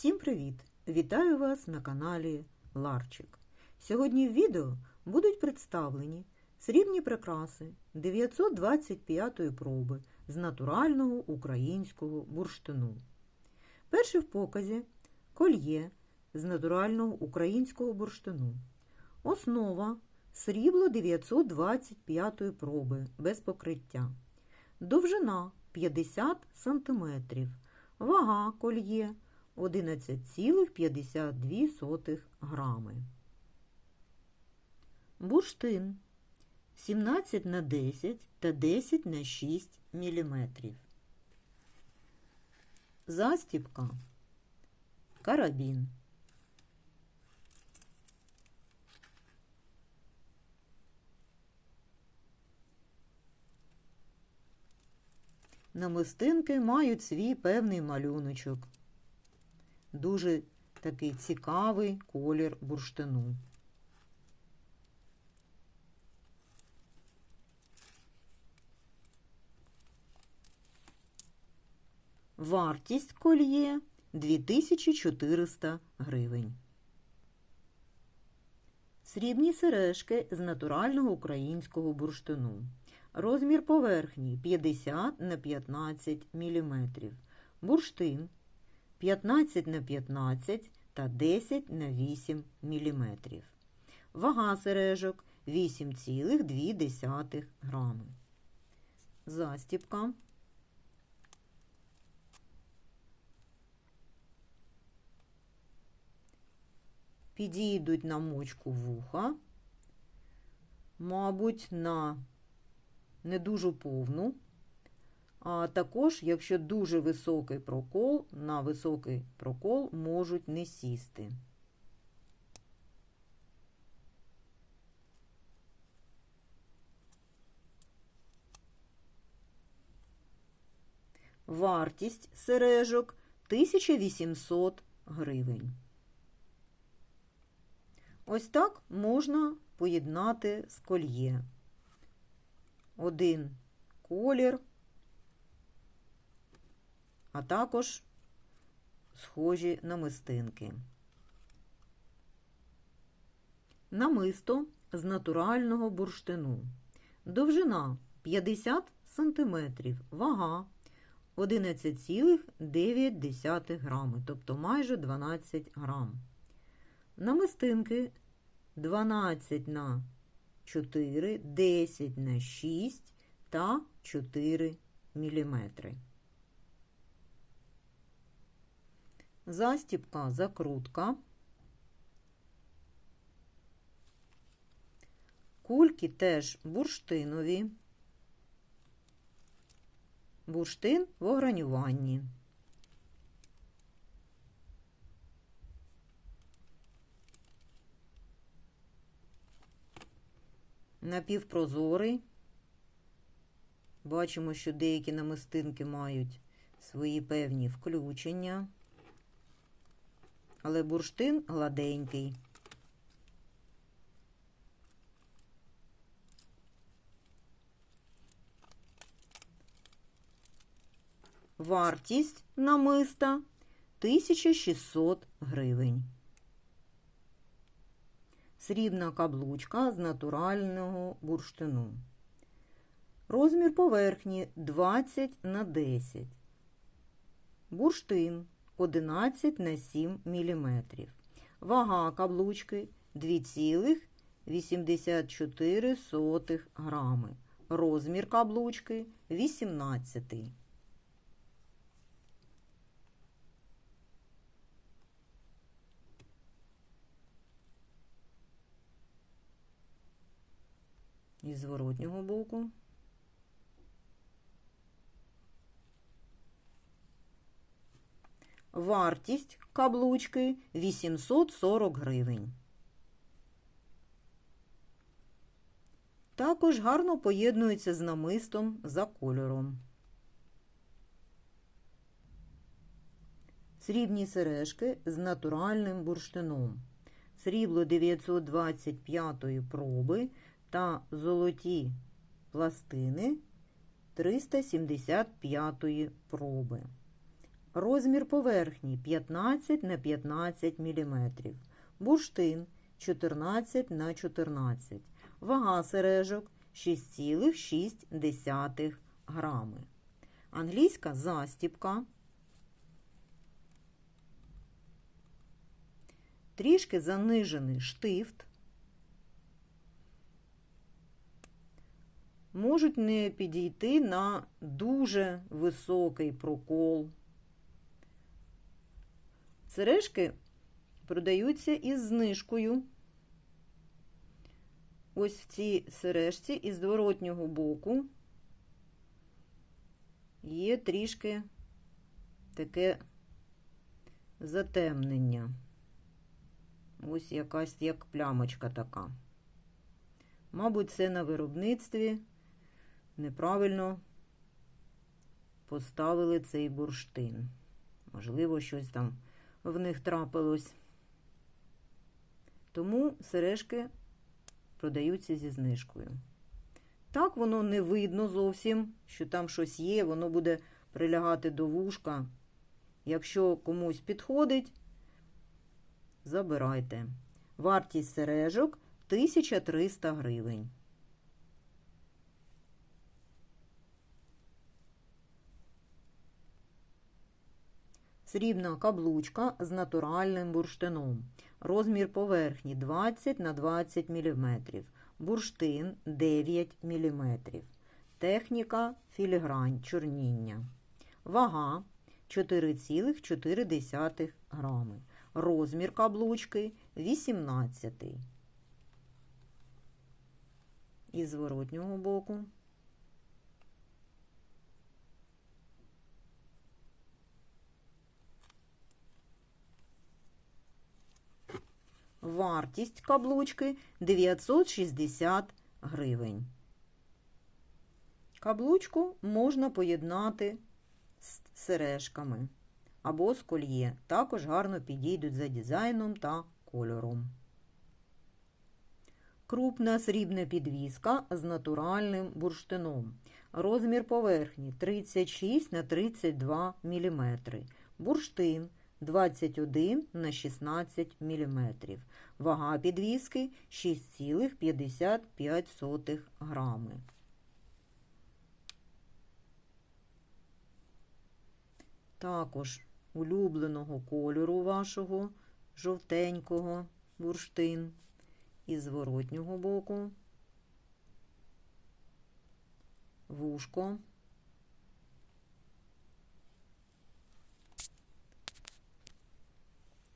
Всім привіт! Вітаю вас на каналі Ларчик. Сьогодні в відео будуть представлені срібні прикраси 925-ї проби з натурального українського бурштину. Перший в показі кольє з натурального українського бурштину. Основа срібло 925-ї проби без покриття. Довжина 50 см. Вага кольє 11,52 грами. Бурштин 17 на 10 та 10 на 6 мм. Застібка карабін. Намистинки мають свій певний малюночок. Дуже такий цікавий колір бурштину. Вартість кольє 2400 гривень. Срібні сережки з натурального українського бурштину. Розмір поверхні 50 на 15 мм. Бурштин 15 на 15 та 10 на 8 мм. Вага сережок 8,2 грами. Застіпка. Підійдуть на мочку вуха, мабуть, на не дуже повну. А також, якщо дуже високий прокол, на високий прокол можуть не сісти. Вартість сережок 1800 гривень. Ось так можна поєднати з кольє. Один колір а також схожі намистинки. Намисто з натурального бурштину. Довжина 50 см, вага 11,9 грами, тобто майже 12 грам. Намистинки 12 на 4, 10 на 6 та 4 міліметри. Застіпка, закрутка, кульки теж бурштинові, бурштин в огранюванні. Напівпрозорий. Бачимо, що деякі намистинки мають свої певні включення але бурштин гладенький. Вартість намиста 1600 гривень. Срібна каблучка з натурального бурштину. Розмір поверхні 20 на 10. Бурштин 11 на 7 мм. Вага каблучки 2,84 грами. Розмір каблучки 18. Із зворотнього боку. Вартість каблучки 840 гривень. Також гарно поєднується з намистом за кольором. Срібні сережки з натуральним бурштином. Срібло 925 проби та золоті пластини 375 проби. Розмір поверхні 15 на 15 мм. Бурштин 14 на 14 Вага сережок 6,6 грами. Англійська застіпка. Трішки занижений штифт. Можуть не підійти на дуже високий прокол. Сережки продаються із знижкою. Ось в цій сережці із зворотнього боку є трішки таке затемнення. Ось якась як плямочка така. Мабуть, це на виробництві неправильно поставили цей бурштин. Можливо, щось там в них трапилось. Тому сережки продаються зі знижкою. Так, воно не видно зовсім, що там щось є, воно буде прилягати до вушка. Якщо комусь підходить, забирайте. Вартість сережок 1300 гривень. Срібна каблучка з натуральним бурштином. Розмір поверхні 20 на 20 мм. Бурштин 9 мм. Техніка філігрань чорніння. Вага 4,4 грами. Розмір каблучки 18. Із зворотнього боку. Вартість каблучки 960 гривень. Каблучку можна поєднати з сережками або з кольє. Також гарно підійдуть за дизайном та кольором. Крупна срібна підвіска з натуральним бурштином. Розмір поверхні 36 на 32 мм. Бурштин 21 на 16 мм. Вага підвіски 6,55 грами. Також улюбленого кольору вашого жовтенького бурштин із зворотнього боку, вушко.